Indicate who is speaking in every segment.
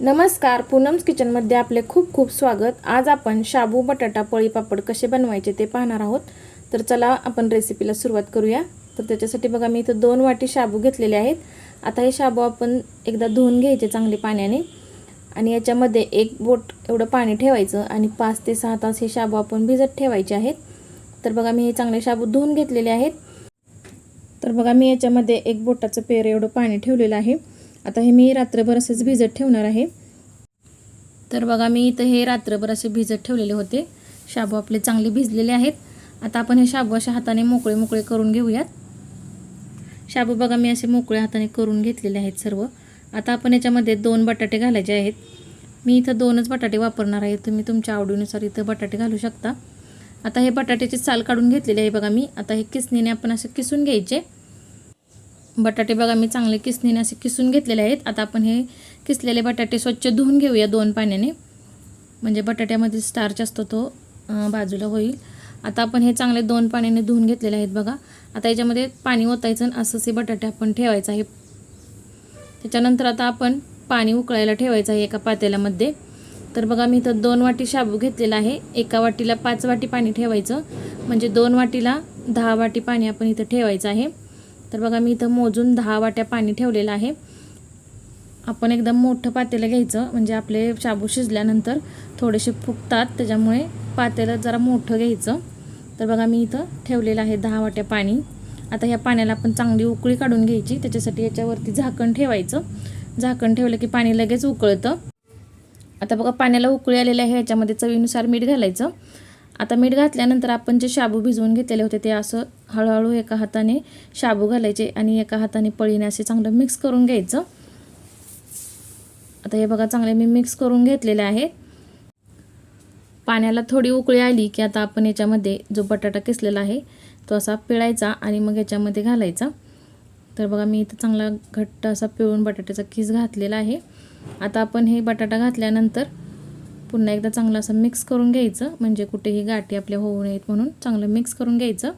Speaker 1: नमस्कार पूनम्स किचनमध्ये आपले खूप खूप स्वागत. आज आपण शाबू बटाटा पळी पापड कसे बनवायचे ते पाहणार आहोत. तर चला आपण रेसिपीला सुरुवात करूया. तर त्याच्यासाठी बघा मी इथं दोन वाटी शाबू घेतलेले आहेत. आता हे शाबू आपण एकदा धुवून घ्यायचे चांगले पाण्याने. आणि याच्यामध्ये एक बोट एवढं पाणी ठेवायचं आणि पाच ते सहा तास हे शाबू आपण भिजत ठेवायचे आहेत. तर बघा मी हे चांगले शाबू धुवून घेतलेले आहेत. तर बघा मी याच्यामध्ये एक बोटाचं पेर एवढं पाणी ठेवलेलं आहे. आता हे मी रात्रभर असंच भिजत ठेवणार आहे. तर बघा मी इथं हे रात्रभर असे भिजत ठेवलेले होते. शाबू आपले चांगले भिजलेले आहेत. आता आपण हे शाबू अशा हाताने मोकळे मोकळे करून घेऊयात. शाबू बघा मी असे मोकळ्या हाताने करून घेतलेले आहेत सर्व. आता आपण याच्यामध्ये दोन बटाटे घालायचे आहेत. मी इथं दोनच बटाटे वापरणार आहे. तुम्ही तुमच्या आवडीनुसार इथं बटाटे घालू शकता. आता हे बटाट्याची साल काढून घेतलेले आहे बघा मी. आता हे किसणीने आपण असे किसून घ्यायचे. बटाटे बघा मी चांगले किसणीने असे किसून घेतलेले आहेत. आता आपण हे किसलेले बटाटे स्वच्छ धुवून घेऊया दोन पाण्याने. म्हणजे बटाट्यामध्ये स्टार्च असतो तो बाजूला होईल. आता आपण हे चांगले दोन पाण्याने धुवून घेतलेले आहेत बघा. आता याच्यामध्ये पाणी ओतायचं आणि असंच हे बटाटे आपण ठेवायचं आहे. त्याच्यानंतर आता आपण पाणी उकळायला ठेवायचं आहे एका पातेल्यामध्ये. तर बघा मी इथं दोन वाटी शाबू घेतलेला आहे. एका वाटीला पाच वाटी पाणी ठेवायचं. म्हणजे दोन वाटीला दहा वाटी पाणी आपण इथं ठेवायचं आहे. तर बघा मी इथं मोजून दहा वाट्या पाणी ठेवलेलं आहे. आपण एकदम मोठं पातेलं घ्यायचं म्हणजे आपले शाबू शिजल्यानंतर थोडेसे फुगतात त्याच्यामुळे पातेलं जरा मोठं घ्यायचं. तर बघा मी इथं ठेवलेलं आहे दहा वाट्या पाणी. आता ह्या पाण्याला आपण चांगली उकळी काढून घ्यायची त्याच्यासाठी याच्यावरती झाकण ठेवायचं. झाकण ठेवलं की पाणी लगेच उकळतं. आता बघा पाण्याला उकळी आलेलं आहे याच्यामध्ये चवीनुसार मीठ घालायचं. आता मीठ घातल्यानंतर आपण जे शाबू भिजवून घेतलेले होते ते असं हळूहळू एका हाताने शाबू घालायचे आणि एका हाताने पळीने असे चांगलं मिक्स करून घ्यायचं. आता हे बघा चांगले मी मिक्स करून घेतलेले आहे. पाण्याला थोडी उकळी आली की आता आपण याच्यामध्ये जो बटाटा किसलेला आहे तो असा पिळायचा आणि मग याच्यामध्ये घालायचा. तर बघा मी इथं चांगला घट्ट असा पिळून बटाट्याचा किस घातलेला आहे. आता आपण हे बटाटा घातल्यानंतर पुन्हा एकदा चांगलं असं मिक्स करून घ्यायचं. म्हणजे कुठेही गाठी आपल्या होऊ नयेत म्हणून चांगलं मिक्स करून घ्यायचं.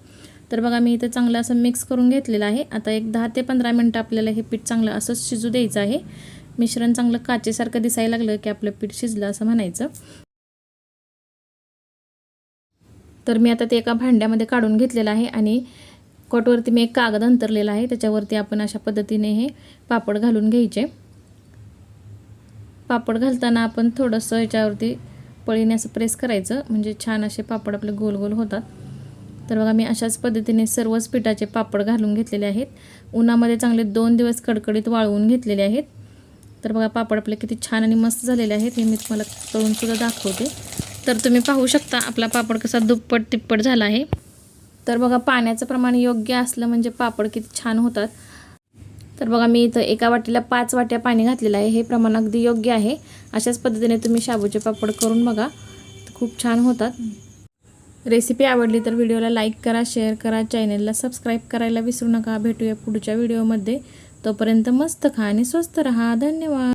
Speaker 1: तर बघा मी इथं चांगलं असं मिक्स करून घेतलेलं आहे. आता एक दहा ते पंधरा मिनटं आपल्याला हे पीठ चांगलं असंच शिजू द्यायचं आहे. मिश्रण चांगलं काचेसारखं दिसायला लागलं की आपलं पीठ शिजलं असं म्हणायचं. तर मी आता ते एका भांड्यामध्ये काढून घेतलेलं आहे आणि कॉटवरती मी एक कागद अंतरलेला आहे. त्याच्यावरती आपण अशा पद्धतीने हे पापड घालून घ्यायचे. पापड घालताना आपण थोडंसं याच्यावरती पळीने असं प्रेस करायचं. म्हणजे छान असे पापड आपले गोल गोल होतात. तर बघा मी अशाच पद्धतीने सर्वच पिठाचे पापड घालून घेतलेले आहेत. उन्हामध्ये चांगले दोन दिवस कडकडीत वाळवून घेतलेले आहेत. तर बघा पापड आपले किती छान आणि मस्त झालेले आहेत. हे मी तुम्हाला करूनसुद्धा दाखवते. तर तुम्ही पाहू शकता आपला पापड कसा दुप्पट तिप्पट झाला आहे. तर बघा पाण्याचं प्रमाण योग्य असलं म्हणजे पापड किती छान होतात. तर बघा मी इथं एका वाटीला पाच वाट्या पाणी घातलेलं आहे. हे प्रमाण अगदी योग्य आहे. अशाच पद्धतीने तुम्ही शाबूचे पापड करून बघा. खूप छान होतात. रेसिपी आवडली तर व्हिडिओला लाईक करा शेअर करा चॅनेलला सबस्क्राईब करायला विसरू नका. भेटूया पुढच्या व्हिडिओमध्ये. तोपर्यंत मस्त खा आणि स्वस्त रहा. धन्यवाद.